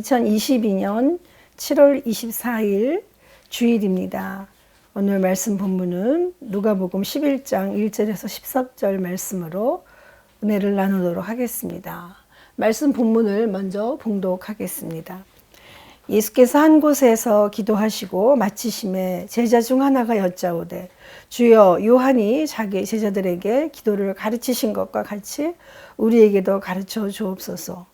2022년 7월 24일 주일입니다. 오늘 말씀 본문은 누가복음 11장 1절에서 13절 말씀으로 은혜를 나누도록 하겠습니다. 말씀 본문을 먼저 봉독하겠습니다. 예수께서 한 곳에서 기도하시고 마치심에 제자 중 하나가 여짜오되 주여 요한이 자기 제자들에게 기도를 가르치신 것과 같이 우리에게도 가르쳐 주옵소서.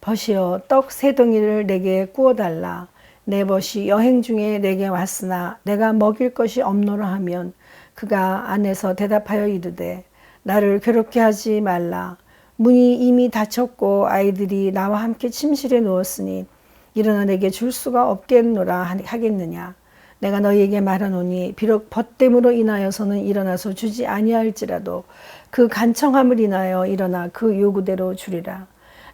벗이여 떡 세 덩이를 내게 구워달라. 내 벗이 여행 중에 내게 왔으나 내가 먹일 것이 없노라 하면 그가 안에서 대답하여 이르되 나를 괴롭게 하지 말라. 문이 이미 닫혔고 아이들이 나와 함께 침실에 누웠으니 일어나 내게 줄 수가 없겠노라 하겠느냐. 내가 너희에게 말하노니 비록 벗됨으로 인하여서는 일어나서 주지 아니할지라도 그 간청함을 인하여 일어나 그 요구대로 주리라.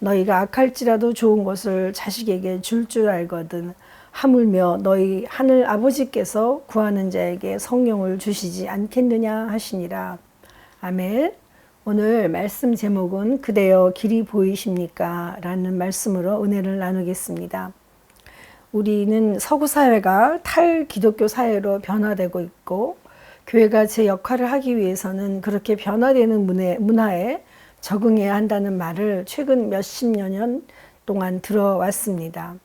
너희가 악할지라도 좋은 것을 자식에게 줄줄 알거든 하물며 너희 하늘 아버지께서 구하는 자에게 성령을 주시지 않겠느냐 하시니라. 아멘. 오늘 말씀 제목은 그대여 길이 보이십니까? 라는 말씀으로 은혜를 나누겠습니다. 우리는 서구 사회가 탈 기독교 사회로 변화되고 있고 교회가 제 역할을 하기 위해서는 그렇게 변화되는 문화에 적응해야 한다는 말을 최근 몇십 년 동안 들어왔습니다.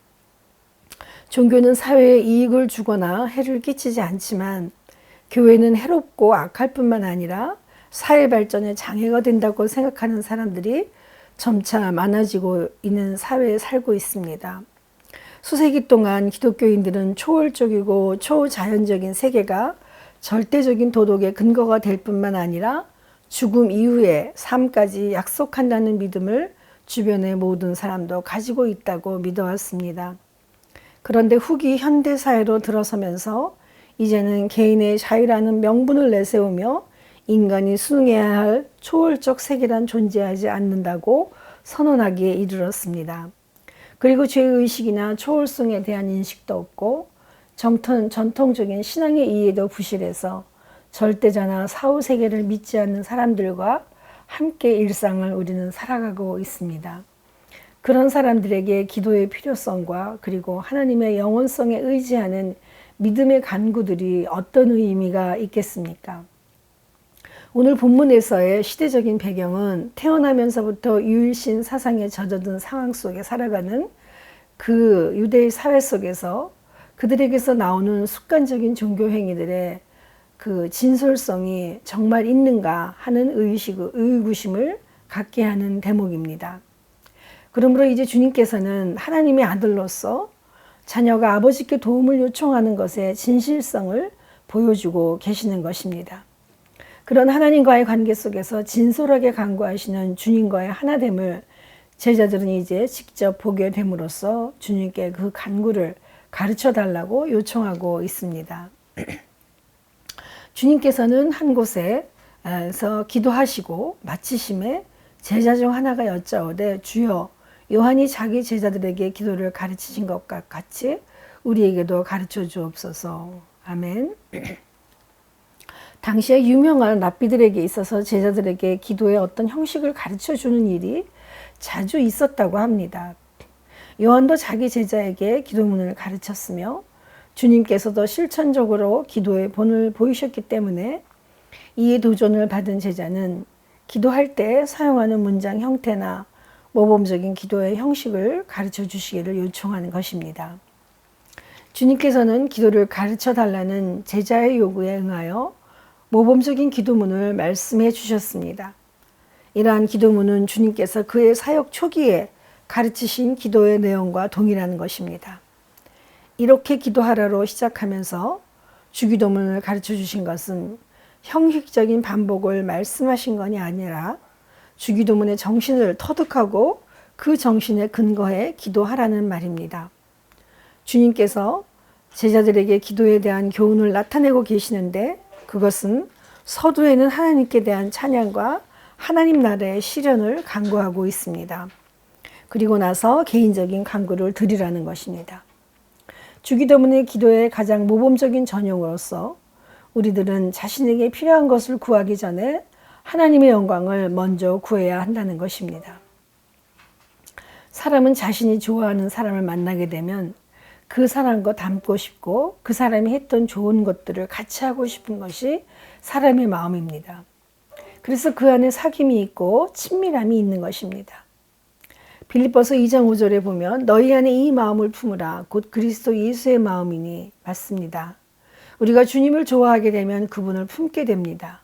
종교는 사회에 이익을 주거나 해를 끼치지 않지만 교회는 해롭고 악할 뿐만 아니라 사회 발전에 장애가 된다고 생각하는 사람들이 점차 많아지고 있는 사회에 살고 있습니다. 수세기 동안 기독교인들은 초월적이고 초자연적인 세계가 절대적인 도덕의 근거가 될 뿐만 아니라 죽음 이후의 삶까지 약속한다는 믿음을 주변의 모든 사람도 가지고 있다고 믿어왔습니다. 그런데 후기 현대 사회로 들어서면서 이제는 개인의 자유라는 명분을 내세우며 인간이 수능해야 할 초월적 세계란 존재하지 않는다고 선언하기에 이르렀습니다. 그리고 죄의식이나 초월성에 대한 인식도 없고 정통, 전통적인 신앙의 이해도 부실해서 절대자나 사후 세계를 믿지 않는 사람들과 함께 일상을 우리는 살아가고 있습니다. 그런 사람들에게 기도의 필요성과 그리고 하나님의 영원성에 의지하는 믿음의 간구들이 어떤 의미가 있겠습니까? 오늘 본문에서의 시대적인 배경은 태어나면서부터 유일신 사상에 젖어든 상황 속에 살아가는 그 유대의 사회 속에서 그들에게서 나오는 습관적인 종교 행위들의 그 진솔성이 정말 있는가 하는 의식, 의구심을 갖게 하는 대목입니다. 그러므로 이제 주님께서는 하나님의 아들로서 자녀가 아버지께 도움을 요청하는 것의 진실성을 보여주고 계시는 것입니다. 그런 하나님과의 관계 속에서 진솔하게 간구하시는 주님과의 하나됨을 제자들은 이제 직접 보게 됨으로써 주님께 그 간구를 가르쳐 달라고 요청하고 있습니다. 주님께서는 한 곳에서 기도하시고 마치심에 제자 중 하나가 여짜오되 주여 요한이 자기 제자들에게 기도를 가르치신 것과 같이 우리에게도 가르쳐 주옵소서. 아멘. 당시에 유명한 랍비들에게 있어서 제자들에게 기도의 어떤 형식을 가르쳐 주는 일이 자주 있었다고 합니다. 요한도 자기 제자에게 기도문을 가르쳤으며 주님께서도 실천적으로 기도의 본을 보이셨기 때문에 이에 도전을 받은 제자는 기도할 때 사용하는 문장 형태나 모범적인 기도의 형식을 가르쳐 주시기를 요청하는 것입니다. 주님께서는 기도를 가르쳐 달라는 제자의 요구에 응하여 모범적인 기도문을 말씀해 주셨습니다. 이러한 기도문은 주님께서 그의 사역 초기에 가르치신 기도의 내용과 동일한 것입니다. 이렇게 기도하라로 시작하면서 주기도문을 가르쳐 주신 것은 형식적인 반복을 말씀하신 것이 아니라 주기도문의 정신을 터득하고 그 정신에 근거해 기도하라는 말입니다. 주님께서 제자들에게 기도에 대한 교훈을 나타내고 계시는데 그것은 서두에는 하나님께 대한 찬양과 하나님 나라의 실현을 강구하고 있습니다. 그리고 나서 개인적인 강구를 드리라는 것입니다. 주기도문의 기도의 가장 모범적인 전용으로서 우리들은 자신에게 필요한 것을 구하기 전에 하나님의 영광을 먼저 구해야 한다는 것입니다. 사람은 자신이 좋아하는 사람을 만나게 되면 그 사람과 닮고 싶고 그 사람이 했던 좋은 것들을 같이 하고 싶은 것이 사람의 마음입니다. 그래서 그 안에 사귐이 있고 친밀함이 있는 것입니다. 빌립보서 2장 5절에 보면 너희 안에 이 마음을 품으라 곧 그리스도 예수의 마음이니 맞습니다. 우리가 주님을 좋아하게 되면 그분을 품게 됩니다.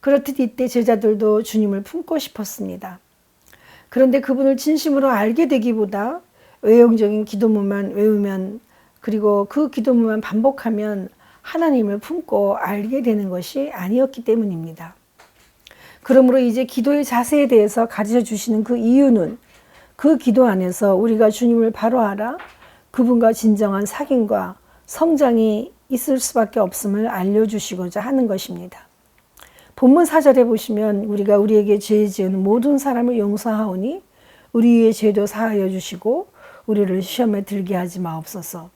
그렇듯 이때 제자들도 주님을 품고 싶었습니다. 그런데 그분을 진심으로 알게 되기보다 외형적인 기도문만 외우면 그리고 그 기도문만 반복하면 하나님을 품고 알게 되는 것이 아니었기 때문입니다. 그러므로 이제 기도의 자세에 대해서 가르쳐 주시는 그 이유는 그 기도 안에서 우리가 주님을 바로 알아 그분과 진정한 사귐과 성장이 있을 수밖에 없음을 알려주시고자 하는 것입니다. 본문 4절에 보시면 우리가 우리에게 죄 지은 모든 사람을 용서하오니 우리의 죄도 사하여 주시고 우리를 시험에 들게 하지 마옵소서.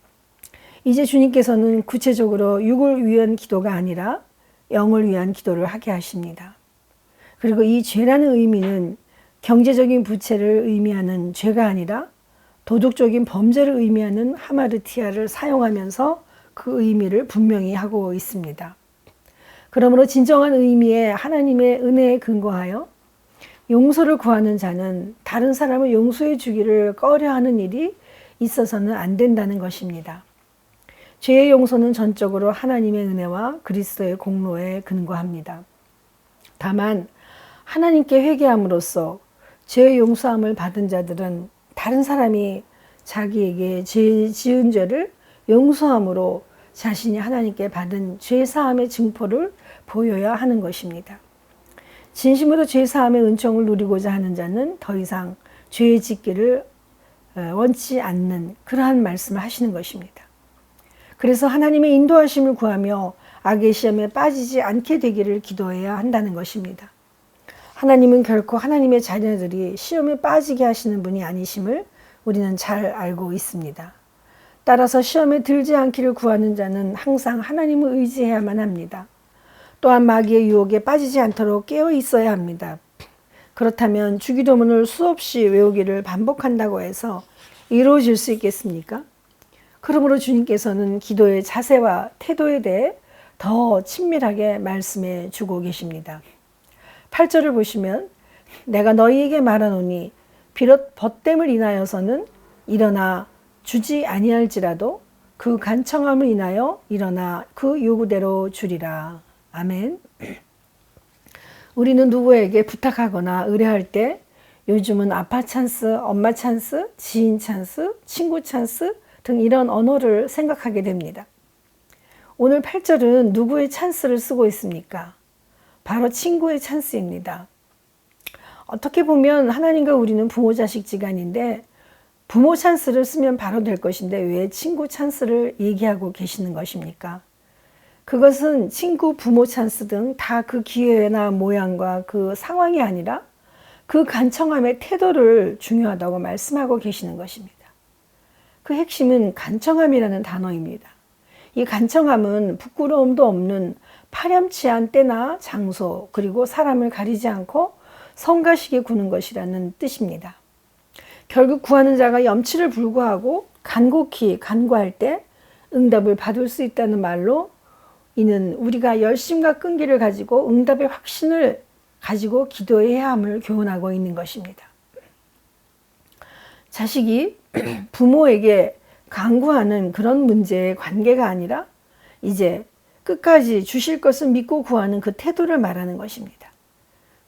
이제 주님께서는 구체적으로 육을 위한 기도가 아니라 영을 위한 기도를 하게 하십니다. 그리고 이 죄라는 의미는 경제적인 부채를 의미하는 죄가 아니라 도덕적인 범죄를 의미하는 하마르티아를 사용하면서 그 의미를 분명히 하고 있습니다. 그러므로 진정한 의미의 하나님의 은혜에 근거하여 용서를 구하는 자는 다른 사람을 용서해 주기를 꺼려 하는 일이 있어서는 안 된다는 것입니다. 죄의 용서는 전적으로 하나님의 은혜와 그리스도의 공로에 근거합니다. 다만 하나님께 회개함으로써 죄의 용서함을 받은 자들은 다른 사람이 자기에게 죄 지은 죄를 용서함으로 자신이 하나님께 받은 죄 사함의 증포를 보여야 하는 것입니다. 진심으로 죄 사함의 은총을 누리고자 하는 자는 더 이상 죄 짓기를 어, 원치 않는 그러한 말씀을 하시는 것입니다. 그래서 하나님의 인도하심을 구하며 악의 시험에 빠지지 않게 되기를 기도해야 한다는 것입니다. 하나님은 결코 하나님의 자녀들이 시험에 빠지게 하시는 분이 아니심을 우리는 잘 알고 있습니다. 따라서 시험에 들지 않기를 구하는 자는 항상 하나님을 의지해야만 합니다. 또한 마귀의 유혹에 빠지지 않도록 깨어 있어야 합니다. 그렇다면 주기도문을 수없이 외우기를 반복한다고 해서 이루어질 수 있겠습니까? 그러므로 주님께서는 기도의 자세와 태도에 대해 더 친밀하게 말씀해 주고 계십니다. 8절을 보시면 내가 너희에게 말하노니 비록 벗됨을 인하여서는 일어나 주지 아니할지라도 그 간청함을 인하여 일어나 그 요구대로 주리라. 아멘. 우리는 누구에게 부탁하거나 의뢰할 때 요즘은 아빠 찬스, 엄마 찬스, 지인 찬스, 친구 찬스 등 이런 언어를 생각하게 됩니다. 오늘 8절은 누구의 찬스를 쓰고 있습니까? 바로 친구의 찬스입니다. 어떻게 보면 하나님과 우리는 부모 자식 지간인데 부모 찬스를 쓰면 바로 될 것인데 왜 친구 찬스를 얘기하고 계시는 것입니까? 그것은 친구, 부모 찬스 등 다 그 기회나 모양과 그 상황이 아니라 그 간청함의 태도를 중요하다고 말씀하고 계시는 것입니다. 그 핵심은 간청함이라는 단어입니다. 이 간청함은 부끄러움도 없는 파렴치한 때나 장소 그리고 사람을 가리지 않고 성가시게 구는 것이라는 뜻입니다. 결국 구하는 자가 염치를 불구하고 간곡히 간구할 때 응답을 받을 수 있다는 말로 이는 우리가 열심과 끈기를 가지고 응답의 확신을 가지고 기도해야 함을 교훈하고 있는 것입니다. 자식이 부모에게 강구하는 그런 문제의 관계가 아니라 이제 끝까지 주실 것을 믿고 구하는 그 태도를 말하는 것입니다.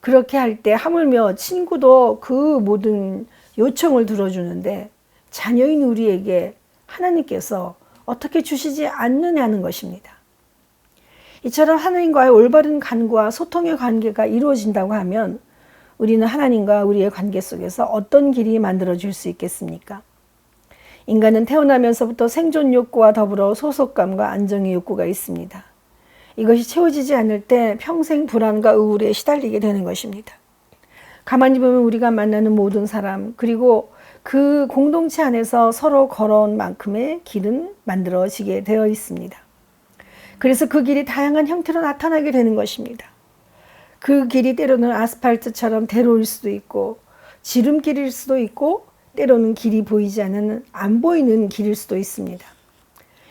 그렇게 할 때 하물며 친구도 그 모든 요청을 들어주는데 자녀인 우리에게 하나님께서 어떻게 주시지 않느냐는 것입니다. 이처럼 하나님과의 올바른 간구와 소통의 관계가 이루어진다고 하면 우리는 하나님과 우리의 관계 속에서 어떤 길이 만들어질 수 있겠습니까? 인간은 태어나면서부터 생존 욕구와 더불어 소속감과 안정의 욕구가 있습니다. 이것이 채워지지 않을 때 평생 불안과 우울에 시달리게 되는 것입니다. 가만히 보면 우리가 만나는 모든 사람, 그리고 그 공동체 안에서 서로 걸어온 만큼의 길은 만들어지게 되어 있습니다. 그래서 그 길이 다양한 형태로 나타나게 되는 것입니다. 그 길이 때로는 아스팔트처럼 대로일 수도 있고, 지름길일 수도 있고, 때로는 길이 보이지 않는 안 보이는 길일 수도 있습니다.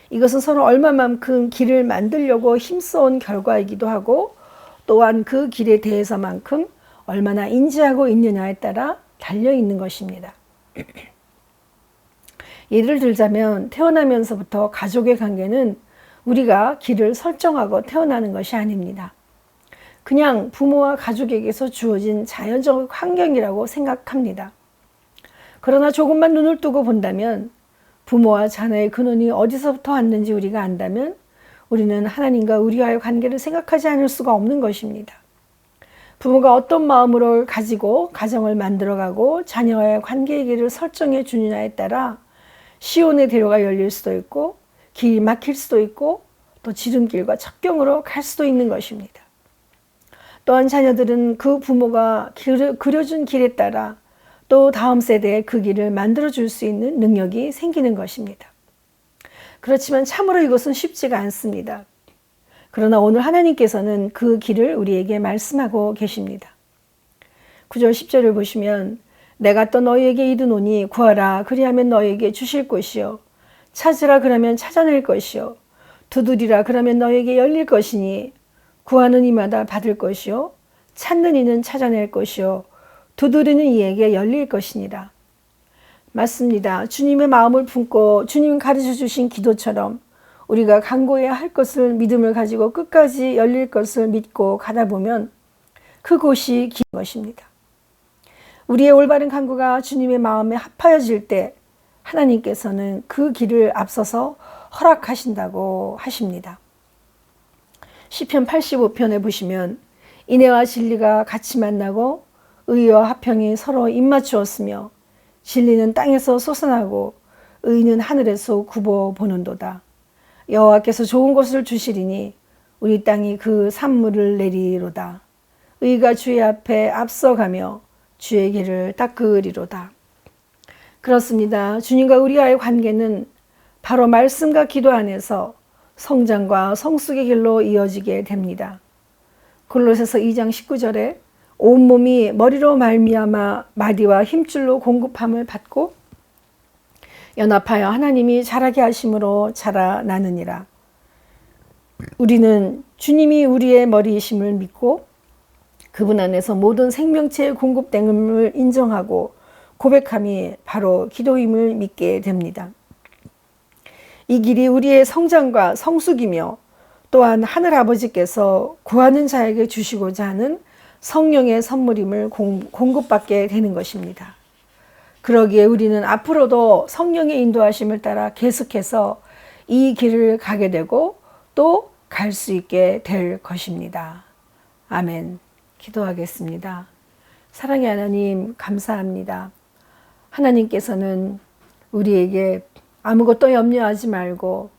이것은 서로 얼마만큼 길을 만들려고 힘써온 결과이기도 하고 또한 그 길에 대해서만큼 얼마나 인지하고 있느냐에 따라 달려 있는 것입니다. 예를 들자면 태어나면서부터 가족의 관계는 우리가 길을 설정하고 태어나는 것이 아닙니다. 그냥 부모와 가족에게서 주어진 자연적 환경이라고 생각합니다. 그러나 조금만 눈을 뜨고 본다면 부모와 자녀의 근원이 어디서부터 왔는지 우리가 안다면 우리는 하나님과 우리와의 관계를 생각하지 않을 수가 없는 것입니다. 부모가 어떤 마음으로 가지고 가정을 만들어가고 자녀와의 관계의 길을 설정해 주느냐에 따라 시온의 대로가 열릴 수도 있고 길이 막힐 수도 있고 또 지름길과 첩경으로 갈 수도 있는 것입니다. 또한 자녀들은 그 부모가 그려준 길에 따라 또 다음 세대에 그 길을 만들어 줄 수 있는 능력이 생기는 것입니다. 그렇지만 참으로 이것은 쉽지가 않습니다. 그러나 오늘 하나님께서는 그 길을 우리에게 말씀하고 계십니다. 9절 10절을 보시면 내가 또 너희에게 이르노니 구하라 그리하면 너희에게 주실 것이요 찾으라 그러면 찾아낼 것이요 두드리라 그러면 너희에게 열릴 것이니 구하는 이마다 받을 것이요 찾는 이는 찾아낼 것이요 두드리는 이에게 열릴 것이니라. 맞습니다. 주님의 마음을 품고 주님 가르쳐 주신 기도처럼 우리가 간구해야 할 것을 믿음을 가지고 끝까지 열릴 것을 믿고 가다 보면 그곳이 긴 것입니다. 우리의 올바른 간구가 주님의 마음에 합하여질 때 하나님께서는 그 길을 앞서서 허락하신다고 하십니다. 시편 85편에 보시면 인애와 진리가 같이 만나고 의와 화평이 서로 입맞추었으며 진리는 땅에서 솟아나고 의는 하늘에서 굽어 보는도다. 여호와께서 좋은 것을 주시리니 우리 땅이 그 산물을 내리로다. 의가 주의 앞에 앞서가며 주의 길을 닦으리로다. 그렇습니다. 주님과 우리와의 관계는 바로 말씀과 기도 안에서 성장과 성숙의 길로 이어지게 됩니다. 골로새서 2장 19절에 온몸이 머리로 말미암아 마디와 힘줄로 공급함을 받고 연합하여 하나님이 자라게 하심으로 자라나느니라. 우리는 주님이 우리의 머리이심을 믿고 그분 안에서 모든 생명체의 공급됨을 인정하고 고백함이 바로 기도임을 믿게 됩니다. 이 길이 우리의 성장과 성숙이며 또한 하늘 아버지께서 구하는 자에게 주시고자 하는 성령의 선물임을 공급받게 되는 것입니다. 그러기에 우리는 앞으로도 성령의 인도하심을 따라 계속해서 이 길을 가게 되고 또 갈 수 있게 될 것입니다. 아멘. 기도하겠습니다. 사랑의 하나님, 감사합니다. 하나님께서는 우리에게 아무것도 염려하지 말고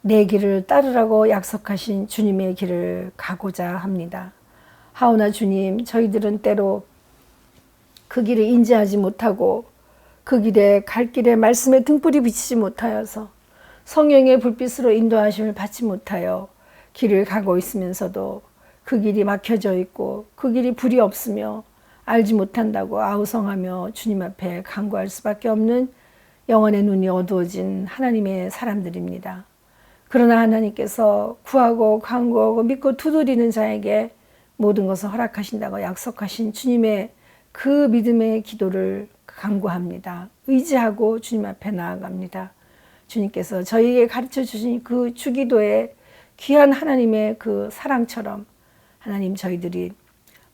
내 길을 따르라고 약속하신 주님의 길을 가고자 합니다. 하오나 주님, 저희들은 때로 그 길을 인지하지 못하고 그 길에 갈 길에 말씀의 등불이 비치지 못하여서 성령의 불빛으로 인도하심을 받지 못하여 길을 가고 있으면서도 그 길이 막혀져 있고 그 길이 불이 없으며 알지 못한다고 아우성하며 주님 앞에 간구할 수밖에 없는 영혼의 눈이 어두워진 하나님의 사람들입니다. 그러나 하나님께서 구하고 간구하고 믿고 두드리는 자에게 모든 것을 허락하신다고 약속하신 주님의 그 믿음의 기도를 간구합니다. 의지하고 주님 앞에 나아갑니다. 주님께서 저희에게 가르쳐 주신 그 주기도의 귀한 하나님의 그 사랑처럼 하나님 저희들이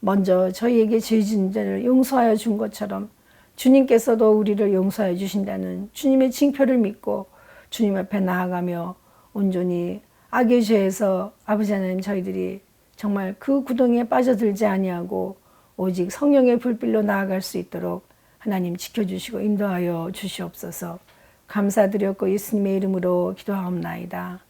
먼저 저희에게 죄 지은 자를 용서하여 준 것처럼 주님께서도 우리를 용서해 주신다는 주님의 징표를 믿고 주님 앞에 나아가며 온전히 악의 죄에서 아버지 하나님 저희들이 정말 그 구덩이에 빠져들지 아니하고 오직 성령의 불빛로 나아갈 수 있도록 하나님 지켜주시고 인도하여 주시옵소서 감사드렸고 예수님의 이름으로 기도하옵나이다.